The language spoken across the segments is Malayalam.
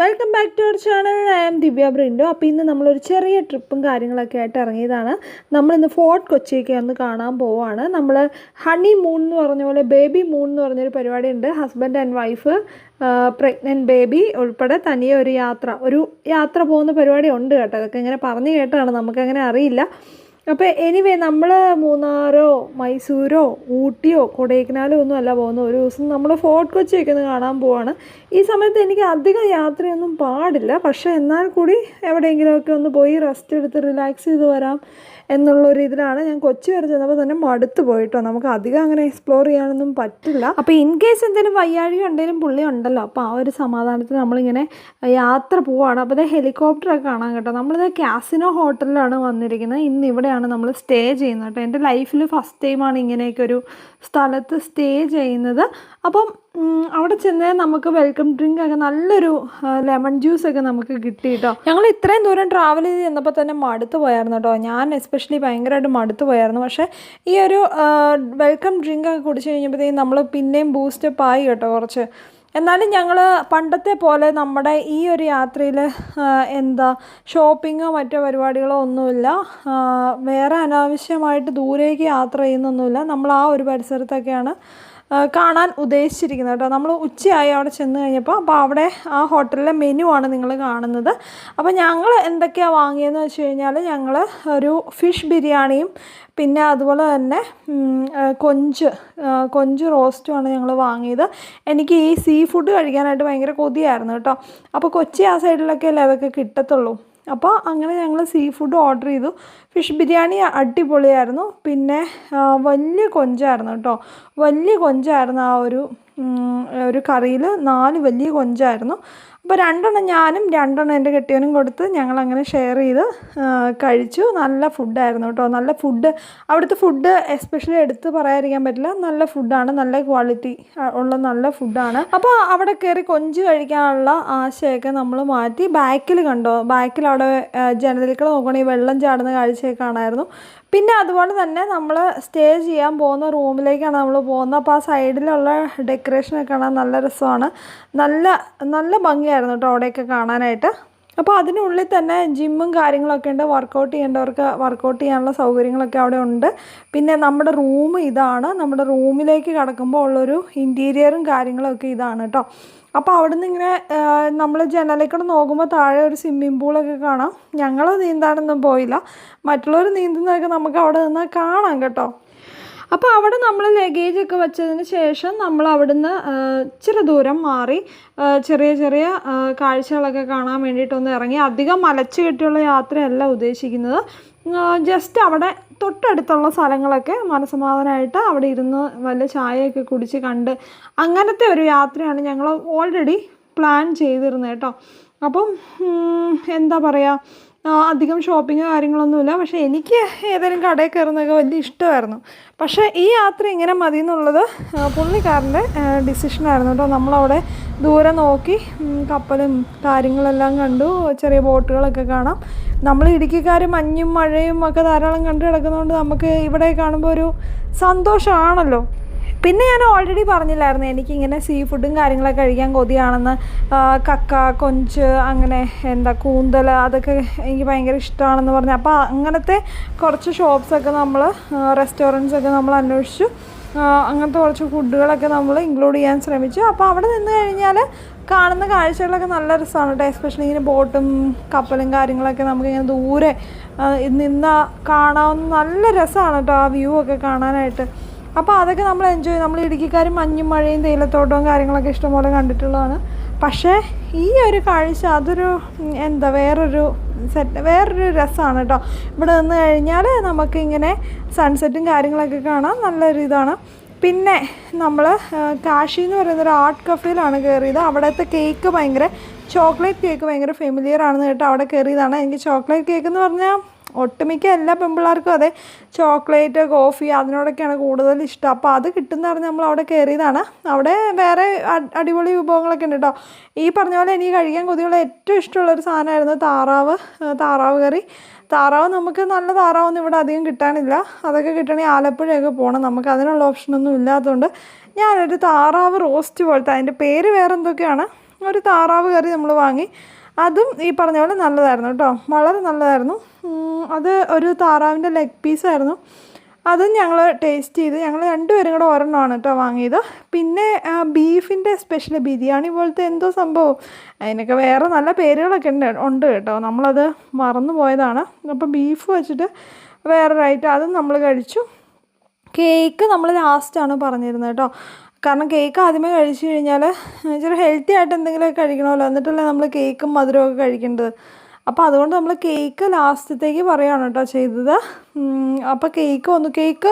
Welcome back to our channel I am Divya Brindo. അപ്പോൾ ഇന്ന് നമ്മളൊരു ചെറിയ ട്രിപ്പും കാര്യങ്ങളൊക്കെ ആയിട്ട് ഇറങ്ങിയതാണ്. നമ്മളിന്ന് ഫോർട്ട് കൊച്ചിയൊക്കെ ഒന്ന് കാണാൻ പോവാണ്. നമ്മൾ ഹണി മൂൺ എന്ന് പറഞ്ഞ പോലെ ബേബി മൂൺ എന്ന് പറഞ്ഞൊരു പരിപാടി ഉണ്ട്. Husband and wife pregnant baby ഉൾപ്പെടെ തനിയെ ഒരു യാത്ര ഒരു യാത്ര പോകുന്ന പരിപാടി ഉണ്ട് കേട്ടോ. അതൊക്കെ ഇങ്ങനെ പറഞ്ഞു കേട്ടാണ് നമുക്കങ്ങനെ അറിയില്ല. അപ്പോൾ എനിവേ നമ്മൾ മൂന്നാറോ മൈസൂരോ ഊട്ടിയോ കൊടൈക്കനാലോ ഒന്നും അല്ല പോകുന്നത്. ഒരു ദിവസം നമ്മൾ ഫോർട്ട് കൊച്ചിയൊക്കെ ഒന്ന് കാണാൻ പോവാണ്. ഈ സമയത്ത് എനിക്ക് അധികം യാത്രയൊന്നും പാടില്ല. പക്ഷേ എന്നാൽ കൂടി എവിടെയെങ്കിലുമൊക്കെ ഒന്ന് പോയി റെസ്റ്റ് എടുത്ത് റിലാക്സ് ചെയ്ത് വരാം എന്നുള്ളൊരു ഇതിലാണ് ഞാൻ കൊച്ചി വരെ ചെന്നപ്പോൾ തന്നെ മടുത്ത് പോയിട്ടോ. നമുക്ക് അധികം അങ്ങനെ എക്സ്പ്ലോർ ചെയ്യാനൊന്നും പറ്റില്ല. അപ്പോൾ ഇൻ കേസ് എന്തെങ്കിലും വയ്യാഴിക ഉണ്ടെങ്കിലും പുള്ളി ഉണ്ടല്ലോ. അപ്പോൾ ആ ഒരു സമാധാനത്തിന് നമ്മളിങ്ങനെ യാത്ര പോവാണ്. അപ്പോൾ ഇത് ഹെലികോപ്റ്ററൊക്കെ കാണാൻ കേട്ടോ. നമ്മളിത് കാസിനോ ഹോട്ടലിലാണ് വന്നിരിക്കുന്നത്. ഇന്ന് ഇവിടെയാണ് നമ്മൾ സ്റ്റേ ചെയ്യുന്നത് കേട്ടോ. എന്റെ ലൈഫിൽ ഫസ്റ്റ് ടൈമാണ് ഇങ്ങനെയൊക്കെ ഒരു സ്ഥലത്ത് സ്റ്റേ ചെയ്യുന്നത്. അപ്പം അവിടെ ചെന്ന് നമുക്ക് വെൽക്കം ഡ്രിങ്ക് ഒക്കെ നല്ലൊരു ലെമൺ ജ്യൂസ് ഒക്കെ നമുക്ക് കിട്ടി കേട്ടോ. ഞങ്ങൾ ഇത്രയും ദൂരം ട്രാവൽ ചെയ്ത് ചെന്നപ്പോൾ തന്നെ മടുത്ത് പോയായിരുന്നു കേട്ടോ. ഞാൻ എസ്പെഷ്യലി ഭയങ്കരമായിട്ട് മടുത്ത് പോയായിരുന്നു. പക്ഷേ ഈ ഒരു വെൽക്കം ഡ്രിങ്ക് ഒക്കെ കുടിച്ച് കഴിഞ്ഞപ്പോഴത്തേക്കും നമ്മൾ പിന്നെയും ബൂസ്റ്റപ്പ് ആയി കേട്ടോ കുറച്ച്. എന്നാലും ഞങ്ങൾ പണ്ടത്തെ പോലെ നമ്മുടെ ഈ ഒരു യാത്രയിൽ എന്താ ഷോപ്പിങ്ങോ മറ്റോ പരിപാടികളോ ഒന്നുമില്ല. വേറെ അനാവശ്യമായിട്ട് ദൂരേക്ക് യാത്ര ചെയ്യുന്നൊന്നുമില്ല. നമ്മൾ ആ ഒരു പരിസരത്തൊക്കെയാണ് കാണാൻ ഉദ്ദേശിച്ചിരിക്കുന്നത് കേട്ടോ. നമ്മൾ ഉച്ചയായി അവിടെ ചെന്ന് കഴിഞ്ഞപ്പോൾ അപ്പോൾ അവിടെ ആ ഹോട്ടലിലെ മെനു ആണ് നിങ്ങൾ കാണുന്നത്. അപ്പോൾ ഞങ്ങൾ എന്തൊക്കെയാണ് വാങ്ങിയതെന്ന് വെച്ച് കഴിഞ്ഞാൽ ഞങ്ങൾ ഒരു ഫിഷ് ബിരിയാണിയും പിന്നെ അതുപോലെ തന്നെ കൊഞ്ച് കൊഞ്ച് റോസ്റ്റുമാണ് ഞങ്ങൾ വാങ്ങിയത്. എനിക്ക് ഈ സീ ഫുഡ് കഴിക്കാനായിട്ട് ഭയങ്കര കൊതിയായിരുന്നു കേട്ടോ. അപ്പോൾ കൊച്ചി ആ സൈഡിലൊക്കെ അല്ലേ അതൊക്കെ കിട്ടത്തുള്ളൂ? അപ്പോൾ അങ്ങനെ ഞങ്ങൾ സീ ഫുഡ് ഓർഡർ ചെയ്തു. ഫിഷ് ബിരിയാണി അടിപൊളിയായിരുന്നു. പിന്നെ വലിയ കൊഞ്ചായിരുന്നു കേട്ടോ. വലിയ കൊഞ്ചായിരുന്നു ആ ഒരു ഒരു കറിയിൽ നാല് വലിയ കൊഞ്ചായിരുന്നു. അപ്പോൾ രണ്ടെണ്ണം ഞാനും രണ്ടെണ്ണം എന്റെ കെട്ടിയവനും കൊടുത്ത് ഞങ്ങളങ്ങനെ ഷെയർ ചെയ്ത് കഴിച്ചു. നല്ല ഫുഡായിരുന്നു കേട്ടോ. നല്ല ഫുഡ് അവിടുത്തെ ഫുഡ് എസ്പെഷ്യലി എടുത്ത് പറയാതിരിക്കാൻ പറ്റില്ല. നല്ല ഫുഡാണ് നല്ല ക്വാളിറ്റി ഉള്ള നല്ല ഫുഡാണ് അപ്പോൾ അവിടെ കയറി കൊഞ്ച് കഴിക്കാനുള്ള ആശയൊക്കെ നമ്മൾ മാറ്റി. ബാക്കിൽ കണ്ടോ? ബാക്കിൽ അവിടെ ജനലിക്കൾ നോക്കുകയാണെങ്കിൽ വെള്ളം ചാടുന്ന കാഴ്ചയൊക്കെ കാണായിരുന്നു. പിന്നെ അതുപോലെ തന്നെ നമ്മൾ സ്റ്റേ ചെയ്യാൻ പോകുന്ന റൂമിലേക്കാണ് നമ്മൾ പോകുന്നത്. അപ്പോൾ ആ സൈഡിലുള്ള ഡെക്കറേഷനൊക്കെ കാണാൻ നല്ല രസമാണ്. നല്ല നല്ല ഭംഗിയായിരുന്നു കേട്ടോ അവിടെയൊക്കെ കാണാനായിട്ട്. അപ്പോൾ അതിനുള്ളിൽ തന്നെ ജിമ്മും കാര്യങ്ങളൊക്കെ ഉണ്ട്. വർക്കൗട്ട് ചെയ്യേണ്ടവർക്ക് വർക്കൗട്ട് ചെയ്യാനുള്ള സൗകര്യങ്ങളൊക്കെ അവിടെ ഉണ്ട്. പിന്നെ നമ്മുടെ റൂം ഇതാണ്. നമ്മുടെ റൂമിലേക്ക് കടക്കുമ്പോൾ ഉള്ളൊരു ഇന്റീരിയറും കാര്യങ്ങളൊക്കെ ഇതാണ് കേട്ടോ അപ്പോൾ അവിടെ നിന്ന് ഇങ്ങനെ നമ്മൾ ജനലേക്കൂടെ നോക്കുമ്പോൾ താഴെ ഒരു സ്വിമ്മിംഗ് പൂളൊക്കെ കാണാം. ഞങ്ങൾ നീന്താനൊന്നും പോയില്ല. മറ്റുള്ളവർ നീന്തുന്നതൊക്കെ നമുക്ക് അവിടെ നിന്ന് കാണാം കേട്ടോ. അപ്പോൾ അവിടെ നമ്മൾ ലഗേജ് ഒക്കെ വെച്ചതിന് ശേഷം നമ്മൾ അവിടുന്ന് ഇച്ചിരി ദൂരം മാറി ചെറിയ ചെറിയ കാഴ്ചകളൊക്കെ കാണാൻ വേണ്ടിയിട്ടൊന്ന് ഇറങ്ങി. അധികം മലച്ചു കെട്ടിയുള്ള യാത്രയല്ല ഉദ്ദേശിക്കുന്നത്. ജസ്റ്റ് അവിടെ തൊട്ടടുത്തുള്ള സ്ഥലങ്ങളൊക്കെ മനസമാധാനമായിട്ട് അവിടെ ഇരുന്ന് വല്ല ചായയൊക്കെ കുടിച്ച് കണ്ട് അങ്ങനത്തെ ഒരു യാത്രയാണ് ഞങ്ങൾ ഓൾറെഡി പ്ലാൻ ചെയ്തിരുന്നത് കേട്ടോ. അപ്പം എന്താ പറയുക അധികം ഷോപ്പിങ്ങോ കാര്യങ്ങളൊന്നുമില്ല പക്ഷേ എനിക്ക് ഏതെങ്കിലും കടയിൽ കയറുന്നതൊക്കെ വലിയ ഇഷ്ടമായിരുന്നു. പക്ഷേ ഈ യാത്ര ഇങ്ങനെ മതി എന്നുള്ളത് പുള്ളിക്കാരന്റെ ഡിസിഷനായിരുന്നു കേട്ടോ. നമ്മളവിടെ ദൂരെ നോക്കി കപ്പലും കാര്യങ്ങളെല്ലാം കണ്ടു. ചെറിയ ബോട്ടുകളൊക്കെ കാണാം. നമ്മൾ ഇടുക്കിക്കാർ മഞ്ഞും മഴയും ഒക്കെ ധാരാളം കണ്ടു കിടക്കുന്നതുകൊണ്ട് നമുക്ക് ഇവിടെ കാണുമ്പോൾ ഒരു സന്തോഷമാണല്ലോ. പിന്നെ ഞാൻ ഓൾറെഡി പറഞ്ഞില്ലായിരുന്നു എനിക്കിങ്ങനെ സീ ഫുഡും കാര്യങ്ങളൊക്കെ കഴിക്കാൻ കൊതിയാണെന്ന് കക്ക കൊഞ്ച് അങ്ങനെ എന്താ കൂന്തൽ അതൊക്കെ എനിക്ക് ഭയങ്കര ഇഷ്ടമാണെന്ന് പറഞ്ഞു. അപ്പോൾ അങ്ങനത്തെ കുറച്ച് ഷോപ്സൊക്കെ നമ്മൾ റെസ്റ്റോറന്റ്സൊക്കെ നമ്മൾ അന്വേഷിച്ചു. അങ്ങനത്തെ കുറച്ച് ഫുഡുകളൊക്കെ നമ്മൾ ഇൻക്ലൂഡ് ചെയ്യാൻ ശ്രമിച്ചു. അപ്പോൾ അവിടെ നിന്ന് കഴിഞ്ഞാൽ കാണുന്ന കാഴ്ചകളൊക്കെ നല്ല രസമാണ് കേട്ടോ എസ്പെഷ്യലി ഇങ്ങനെ ബോട്ടും കപ്പലും കാര്യങ്ങളൊക്കെ നമുക്കിങ്ങനെ ദൂരെ നിന്ന് കാണാവുന്ന നല്ല രസമാണ് കേട്ടോ ആ വ്യൂ ഒക്കെ കാണാനായിട്ട്. അപ്പോൾ അതൊക്കെ നമ്മൾ എൻജോയ് നമ്മൾ ഇടുക്കിക്കാർ മഞ്ഞും മഴയും തേയിലത്തോട്ടവും കാര്യങ്ങളൊക്കെ ഇഷ്ടംപോലെ കണ്ടിട്ടുള്ളതാണ്. പക്ഷേ ഈ ഒരു കാഴ്ച അതൊരു എന്താ വേറൊരു സെറ്റ് വേറൊരു രസമാണ് കേട്ടോ. ഇവിടെ നിന്ന് കഴിഞ്ഞാൽ നമുക്കിങ്ങനെ സൺസെറ്റും കാര്യങ്ങളൊക്കെ കാണാം നല്ലൊരു ഇതാണ്. പിന്നെ നമ്മൾ കാശി എന്ന് പറയുന്ന ഒരു ആർട്ട് കഫേയിലാണ് കയറിയത് അവിടുത്തെ കേക്ക് ഭയങ്കര ചോക്ലേറ്റ് കേക്ക് ഭയങ്കര ഫെമിലിയർ ആണെന്ന് കേട്ടോ അവിടെ കയറിയതാണ് എനിക്ക് ചോക്ലേറ്റ് കേക്ക് എന്ന് പറഞ്ഞാൽ ഒട്ടുമിക്ക എല്ലാ പെൺപിള്ളേർക്കും അതെ ചോക്ലേറ്റ് കോഫി അതിനോടൊക്കെയാണ് കൂടുതൽ ഇഷ്ടം. അപ്പോൾ അത് കിട്ടുന്ന പറഞ്ഞ് നമ്മൾ അവിടെ കയറിയതാണ് അവിടെ വേറെ അടിപൊളി വിഭവങ്ങളൊക്കെ ഉണ്ട് കേട്ടോ. ഈ പറഞ്ഞ പോലെ എനിക്ക് കഴിക്കാൻ കൊതിയുള്ള ഏറ്റവും ഇഷ്ടമുള്ളൊരു സാധനമായിരുന്നു താറാവ് താറാവ് കറി. താറാവ് നമുക്ക് നല്ല താറാവൊന്നും ഇവിടെ അധികം കിട്ടാനില്ല. അതൊക്കെ കിട്ടണമെങ്കിൽ ആലപ്പുഴയൊക്കെ പോകണം നമുക്ക് അതിനുള്ള ഓപ്ഷനൊന്നും ഇല്ലാത്തതുകൊണ്ട് ഞാനൊരു താറാവ് റോസ്റ്റ് പോലത്തെ അതിന്റെ പേര് വേറെ എന്തൊക്കെയാണ് ഒരു താറാവ് കറി നമ്മൾ വാങ്ങി. അതും ഈ പറഞ്ഞ പോലെ നല്ലതായിരുന്നു കേട്ടോ. വളരെ നല്ലതായിരുന്നു. അത് ഒരു താറാവിന്റെ ലെഗ് പീസായിരുന്നു അതും ഞങ്ങൾ ടേസ്റ്റ് ചെയ്ത് ഞങ്ങൾ രണ്ടുപേരും കൂടെ ഒരെണ്ണമാണ് കേട്ടോ വാങ്ങിയത്. പിന്നെ ബീഫിന്റെ സ്പെഷ്യൽ ബിരിയാണി പോലത്തെ എന്തോ സംഭവം. അതിനൊക്കെ വേറെ നല്ല പേരുകളൊക്കെ ഉണ്ട് ഉണ്ട് കേട്ടോ. നമ്മളത് മറന്നു പോയതാണ്. അപ്പം ബീഫ് വെച്ചിട്ട് വേറൊരു ഐറ്റം അതും നമ്മൾ കഴിച്ചു. കേക്ക് നമ്മൾ ലാസ്റ്റാണ് പറഞ്ഞിരുന്നത് കേട്ടോ. കാരണം കേക്ക് ആദ്യമേ കഴിച്ചു കഴിഞ്ഞാൽ ഇച്ചിരി ഹെൽത്തി ആയിട്ട് എന്തെങ്കിലുമൊക്കെ കഴിക്കണമല്ലോ. എന്നിട്ടല്ലേ നമ്മൾ കേക്കും മധുരമൊക്കെ കഴിക്കേണ്ടത്. അപ്പോൾ അതുകൊണ്ട് നമ്മൾ കേക്ക് ലാസ്റ്റത്തേക്ക് പറയുകയാണ് കേട്ടോ ചെയ്തത്. അപ്പോൾ കേക്ക് വന്നു. കേക്ക്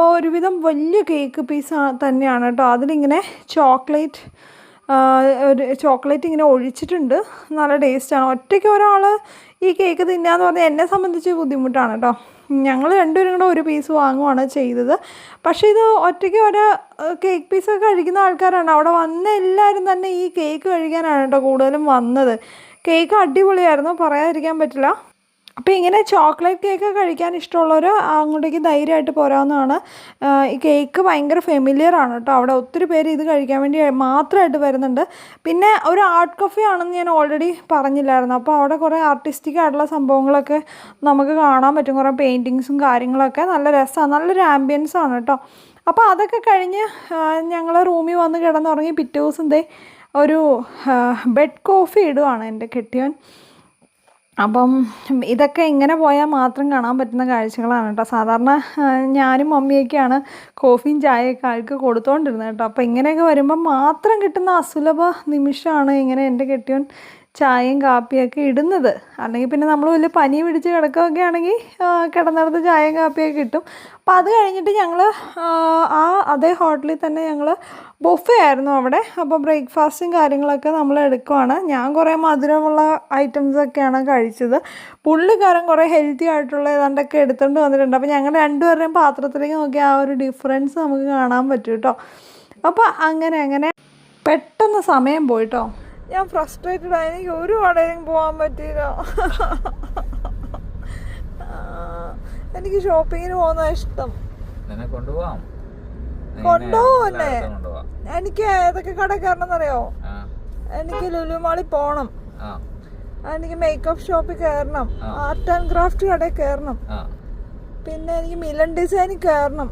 ഒരുവിധം വലിയ കേക്ക് പീസ് തന്നെയാണ് കേട്ടോ. അതിലിങ്ങനെ ചോക്ലേറ്റ് ഒരു ചോക്ലേറ്റ് ഇങ്ങനെ ഒഴിച്ചിട്ടുണ്ട്. നല്ല ടേസ്റ്റാണ് ഒറ്റയ്ക്ക് ഒരാൾ ഈ കേക്ക് തിന്നാന്ന് പറഞ്ഞാൽ എന്നെ സംബന്ധിച്ച് ബുദ്ധിമുട്ടാണ് കേട്ടോ. ഞങ്ങൾ രണ്ടുപേരും കൂടെ ഒരു പീസ് വാങ്ങുവാണ് ചെയ്തത്. പക്ഷേ ഇത് ഒറ്റയ്ക്ക് ഒരു കേക്ക് പീസൊക്കെ കഴിക്കുന്ന ആൾക്കാരാണ്. അവിടെ വന്ന എല്ലാവരും തന്നെ ഈ കേക്ക് കഴിക്കാനാണ് കേട്ടോ കൂടുതലും വന്നത്. കേക്ക് അടിപൊളിയായിരുന്നു. പറയാതിരിക്കാൻ പറ്റില്ല. അപ്പോൾ ഇങ്ങനെ ചോക്ലേറ്റ് കേക്ക് കഴിക്കാൻ ഇഷ്ടമുള്ളവർ അങ്ങോട്ടേക്ക് ധൈര്യമായിട്ട് പോരാവുന്നതാണ്. ഈ കേക്ക് ഭയങ്കര ഫെമിലിയർ ആണ് കേട്ടോ. അവിടെ ഒത്തിരി പേര് ഇത് കഴിക്കാൻ വേണ്ടി മാത്രമായിട്ട് വരുന്നുണ്ട്. പിന്നെ ഒരു ആർട്ട് കഫേ ആണെന്ന് ഞാൻ ഓൾറെഡി പറഞ്ഞില്ലായിരുന്നു. അപ്പോൾ അവിടെ കുറേ ആർട്ടിസ്റ്റിക് ആയിട്ടുള്ള സംഭവങ്ങളൊക്കെ നമുക്ക് കാണാൻ പറ്റും. കുറേ പെയിന്റിങ്സും കാര്യങ്ങളൊക്കെ നല്ല രസമാണ് നല്ലൊരു ആംബിയൻസ് ആണ് കേട്ടോ. അപ്പോൾ അതൊക്കെ കഴിഞ്ഞ് ഞങ്ങൾ റൂമിൽ വന്ന് കിടന്നുറങ്ങി പിറ്റേ ദിവസം ദേ ഒരു ബെഡ് കോഫി ഇടുവാണ് എന്റെ കെട്ടിയവൻ. അപ്പം ഇതൊക്കെ ഇങ്ങനെ പോയാൽ മാത്രം കാണാൻ പറ്റുന്ന കാഴ്ചകളാണ് കേട്ടോ. സാധാരണ ഞാനും മമ്മിയൊക്കെയാണ് കോഫിയും ചായയൊക്കെ ആൾക്ക് കൊടുത്തുകൊണ്ടിരുന്നത് കേട്ടോ. അപ്പോൾ ഇങ്ങനെയൊക്കെ വരുമ്പോൾ മാത്രം കിട്ടുന്ന അസുലഭ നിമിഷമാണ് ഇങ്ങനെ എന്റെ കെട്ടിയവൻ ചായയും കാപ്പിയൊക്കെ ഇടുന്നത്. അല്ലെങ്കിൽ പിന്നെ നമ്മൾ വലിയ പനി പിടിച്ച് കിടക്കുകയൊക്കെ ആണെങ്കിൽ കിടന്നിടത്ത് ചായയും കാപ്പിയൊക്കെ കിട്ടും. അപ്പോൾ അത് കഴിഞ്ഞിട്ട് ഞങ്ങൾ ആ അതേ ഹോട്ടലിൽ തന്നെ ഞങ്ങൾ ബൊഫേ ആയിരുന്നു അവിടെ. അപ്പോൾ ബ്രേക്ക്ഫാസ്റ്റും കാര്യങ്ങളൊക്കെ നമ്മൾ എടുക്കുവാണ്. ഞാൻ കുറേ മധുരമുള്ള ഐറ്റംസൊക്കെയാണ് കഴിച്ചത്. പുള്ളിക്കാരൻ കുറേ ഹെൽത്തി ആയിട്ടുള്ള ഏതാണ്ടൊക്കെ എടുത്തുകൊണ്ട് വന്നിട്ടുണ്ട്. അപ്പോൾ ഞങ്ങൾ രണ്ടുപേരുടെയും പാത്രത്തിലേക്ക് നോക്കി ആ ഒരു ഡിഫറൻസ് നമുക്ക് കാണാൻ പറ്റും കേട്ടോ. അപ്പോൾ അങ്ങനെ അങ്ങനെ പെട്ടെന്ന് സമയം പോയിട്ടോ ഞാൻ ഫ്രസ്ട്രേറ്റഡ് ആയി എനിക്ക് ഒരു കടയിലും പോകാൻ പറ്റിയില്ല. എനിക്ക് ഷോപ്പിങ്ങിന് പോകുന്ന ഇഷ്ടം. കൊണ്ടുപോവാം. നീ കൊണ്ടുപോവും എന്നെ എന്നെ. എല്ലായിടത്തും കൊണ്ടുപോവാം. എനിക്ക് ഏതൊക്കെ കട അറിയോ എനിക്ക് ലുലുമാളി പോണം. എനിക്ക് മേക്കപ്പ് ഷോപ്പിൽ കയറണം. ആർട്ട് ആൻഡ് ക്രാഫ്റ്റ് കടയിൽ കയറണം. പിന്നെ എനിക്ക് മിലൻ ഡിസൈനിൽ കയറണം.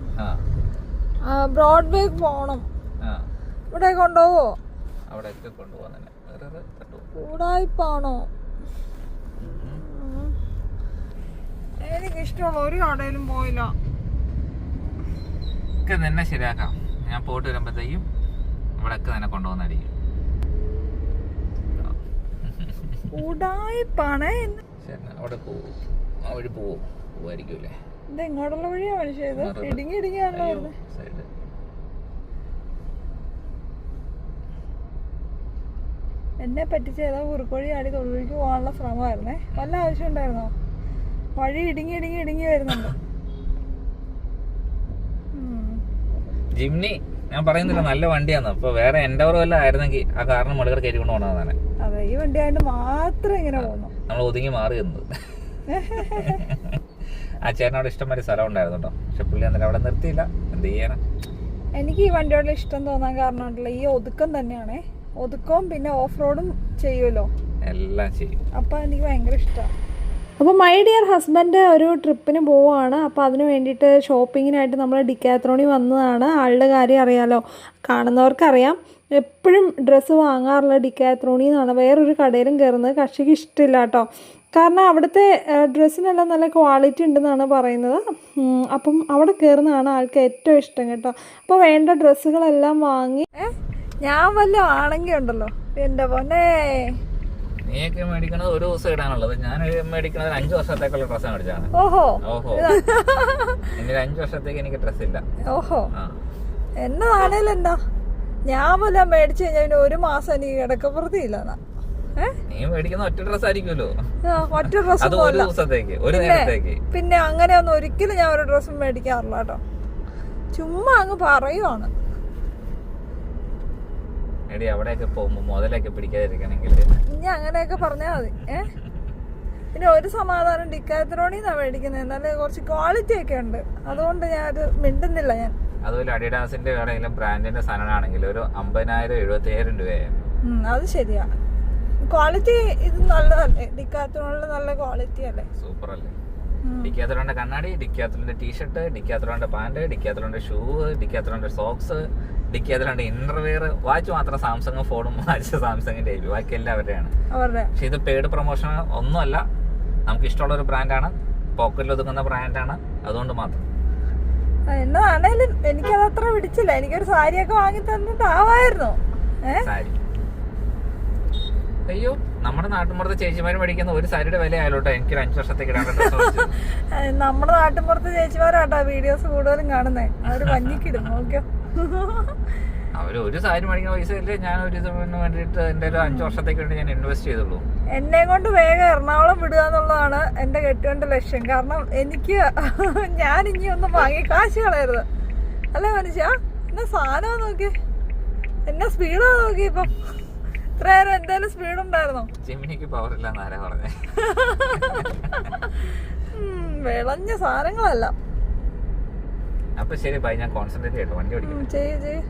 ബ്രോഡ്വേ പോകണം ഇവിടെ കൊണ്ടുപോവോ? അവിടെ കൊണ്ടുപോകാൻ തന്നെ കൂടായ്പാണോ? എനിക്ക് ഇഷ്ടമുള്ള ഒരു കടയിലും പോയില്ല. ഒക്കെ നിന്നെ ശരിയാക്കാം. ഞാൻ പോയിട്ട് വരുമ്പോഴത്തേക്കും ഇവിടെയൊക്കെ നിന്നെ കൊണ്ടുപോകുന്നതായിരിക്കും അവിടെ പോവും. ആ വഴി പോവും. പോവായിരിക്കൂലേ ഇത് എങ്ങോട്ടുള്ള വഴിയാ മനുഷ്യ ഇത്? മറുപടി. ഇടുങ്ങി ഇടുങ്ങിയാണല്ലോ സൈഡ്. എന്നെ പറ്റിച്ച് ഏതോ കുറുക്കോഴി ആടി തൊഴിലേക്ക് പോകാനുള്ള ശ്രമമായിരുന്നേ. വല്ല ആവശ്യം ഉണ്ടായിരുന്നോ? വഴി ഇടുങ്ങി ഇടുങ്ങി ഇടുങ്ങി വരുന്നുണ്ട്. ജിംനി ഞാൻ പറയുന്നില്ല നല്ല വണ്ടിയാണ് അപ്പൊ വേറെ എന്റെ വല്ല ആയിരുന്നെങ്കിൽ ആ കാരണം മുകളിൽ കയറ്റി കൊണ്ട് പോകണതാണ് അതെ ഈ വണ്ടി ആയിട്ട് മാത്രം ഇങ്ങനെ പോകുന്നു നമ്മൾ ഒതുങ്ങി മാറി നിന്നത് ആ ചേട്ടനോട് ഇഷ്ടം വരെ സ്ഥലം ഉണ്ടായിരുന്നു കേട്ടോ. പക്ഷെ പുള്ളി അന്നേരം അവിടെ നിർത്തിയില്ല. എന്ത് ചെയ്യാനാ? എനിക്ക് ഈ വണ്ടിയോട് ഇഷ്ടം തോന്നാൻ കാരണം ഈ ഒതുക്കം തന്നെയാണേ. ഒതുക്കവും പിന്നെ ഓഫ് റോഡും ചെയ്യുമല്ലോ എല്ലാം ചെയ്യും. അപ്പൊ എനിക്ക് ഭയങ്കര ഇഷ്ടമാണ് അപ്പോൾ മൈ ഡിയർ ഹസ്ബൻഡ് ഒരു ട്രിപ്പിന് പോവുകയാണ് അപ്പോൾ അതിന് വേണ്ടിയിട്ട് ഷോപ്പിങ്ങിനായിട്ട് നമ്മൾ ഡിക്കാത്രോണി വന്നതാണ്. ആളുടെ കാര്യം അറിയാലോ. കാണുന്നവർക്കറിയാം. എപ്പോഴും ഡ്രസ്സ് വാങ്ങാറുള്ള ഡിക്കാത്രോണി എന്നാണ് വേറൊരു കടയിലും കയറുന്നത് കക്ഷിക്ക് ഇഷ്ടമില്ല കേട്ടോ കാരണം അവിടുത്തെ ഡ്രസ്സിനെല്ലാം നല്ല ക്വാളിറ്റി ഉണ്ടെന്നാണ് പറയുന്നത്. അപ്പം അവിടെ കയറുന്നതാണ് ആൾക്ക് ഏറ്റവും ഇഷ്ടം കേട്ടോ. അപ്പോൾ വേണ്ട ഡ്രസ്സുകളെല്ലാം വാങ്ങി ഞാൻ വല്ല ആണെങ്കിൽ ഉണ്ടല്ലോ. എന്റെ പൊന്നേ. നീയൊക്കെ മേടിക്കണത് ഒരു ദിവസം ഇടാനുള്ളത്. ഞാൻ മേടിക്കണത് അഞ്ചു വർഷത്തേക്കുള്ള ഡ്രസ്സ് മേടിച്ചാണ് ഓഹോ. ഓഹോ. എനിക്ക് അഞ്ചു വർഷത്തേക്ക് എനിക്ക് ഡ്രസ് ഇല്ല. ഓഹോ. ആ. എന്താ ഞാൻ വല്ല മേടിച്ചു കഴിഞ്ഞാൽ ഒരു മാസം എനിക്ക് കിടക്കപ്പുറത്തില്ല എന്നാ നീ മേടിക്കുന്ന ഒറ്റ ഡ്രസ് ആയിരിക്കുമല്ലോ. ഒറ്റ ഡ്രസ് ഒരു ദിവസത്തേക്ക് ഒരു നേരത്തേക്ക്. പിന്നെ അങ്ങനെയൊന്നും ഒരിക്കലും ഞാൻ ഒരു ഡ്രസ്സും മേടിക്കാറില്ല കേട്ടോ. ചുമ്മാ അങ്ങ് പറയുവാണ്. എടി അവിടെയൊക്കെ പോകുമ്പോ മുതലൊക്കെ പിടിക്കാതിരിക്കണമെങ്കിൽ ഇനി അങ്ങനെയൊക്കെ പറഞ്ഞാൽ മതി. ഏ? പിന്നെ ഒരു സമാധാനം ഡിക്കാത്രോണിന്നാണ് മേടിക്കുന്നത് എന്നാലും കുറച്ച് ക്വാളിറ്റി ഒക്കെ ഉണ്ട്. അതുകൊണ്ട് ഞാൻ അത് മിണ്ടുന്നില്ല ഞാൻ. അതുപോലെ അഡിഡാസിന്റെ ഏതെങ്കിലും ബ്രാൻഡിന്റെ സാധനമാണെങ്കിൽ ഒരു അമ്പതിനായിരം എഴുപത്തിയായിരം രൂപയായി. അത് ശരിയാ. ക്വാളിറ്റി ഇത് നല്ലതല്ലേ? ഡിക്കാത്തോണിൽ നല്ല ക്വാളിറ്റി അല്ലേ? സൂപ്പർ അല്ലേ. ഡിക്കാത്തലോന്റെ കണ്ണാടി ഡിക്കാത്തലോന്റെ ടീഷർട്ട് ഡിക്കാത്തലോന്റെ പാന്റ് ഡിക്കാത്തലോന്റെ ഷൂ ഡിക്കാത്തലോന്റെ സോക്സ് ഡിക്കാത്തലോന്റെ ഇന്നർവെയർ. വാച്ച് മാത്രം സാംസങ് ഫോണും വാച്ച് സാംസങ്ങിന്റെ ആയിരിക്കും ബാക്കി എല്ലാവരുടെയാണ്. പക്ഷെ ഇത് പെയ്ഡ് പ്രൊമോഷൻ ഒന്നുമല്ല. നമുക്ക് ഇഷ്ടമുള്ള ഒരു ബ്രാൻഡാണ്. പോക്കറ്റിൽ ഒതുങ്ങുന്ന ബ്രാൻഡാണ്. അതുകൊണ്ട് മാത്രം. എന്നാണേലും എന്നതാണേലും എനിക്കത് അത്ര പിടിച്ചില്ല. എനിക്കൊരു സാരിയൊക്കെ വാങ്ങി തന്നിട്ടാവായിരുന്നു അയ്യോ. നമ്മുടെ നാട്ടിൻപുറത്ത് ചേച്ചിമാർ മേടിക്കുന്ന ഒരു സാരിയുടെ വില ആയാലോട്ടോ എനിക്ക് അഞ്ചു വർഷത്തേക്ക് നമ്മുടെ നാട്ടിൻപുറത്ത് ചേച്ചിമാരാട്ടോ വീഡിയോസ് കൂടുതലും കാണുന്നേ. അവർ മഞ്ഞിക്കിടും ഓക്കെ. അവർ ഒരു സാരി മേടിക്കുന്ന പൈസ ഇല്ലേ ഞാൻ ഒരു ഇതിന് വേണ്ടിയിട്ട് എന്റെ അഞ്ചു വർഷത്തേക്ക് വേണ്ടി ഞാൻ ഇൻവെസ്റ്റ് ചെയ്തുള്ളൂ. എന്നെ കൊണ്ട് വേഗം എറണാകുളം വിടുക എന്നുള്ളതാണ് എന്റെ കെട്ടുകൊണ്ട് ലക്ഷ്യം. കാരണം എനിക്ക് ഞാൻ ഇനി ഒന്നും വാങ്ങി കാശ് കളയരുത്. അല്ലേ മനുഷ്യ? എന്നാ സാധനം നോക്കി. എന്നാ സ്പീഡാ നോക്കി ഇപ്പം. ഇത്ര നേരം എന്തായാലും സ്പീഡ് ഉണ്ടായിരുന്നോ? ജെമിനിക്ക് പവർ ഇല്ല ആരാ പറഞ്ഞേ? വിളഞ്ഞ സാധനങ്ങളല്ല. അപ്പൊ ശരി ബൈ ഞാൻ കോൺസെൻട്രേറ്റ് ചെയ്യട്ടെ. വണ്ടി ഓടിക്കട്ടെ. ചെയ്യ് ചെയ്യ്.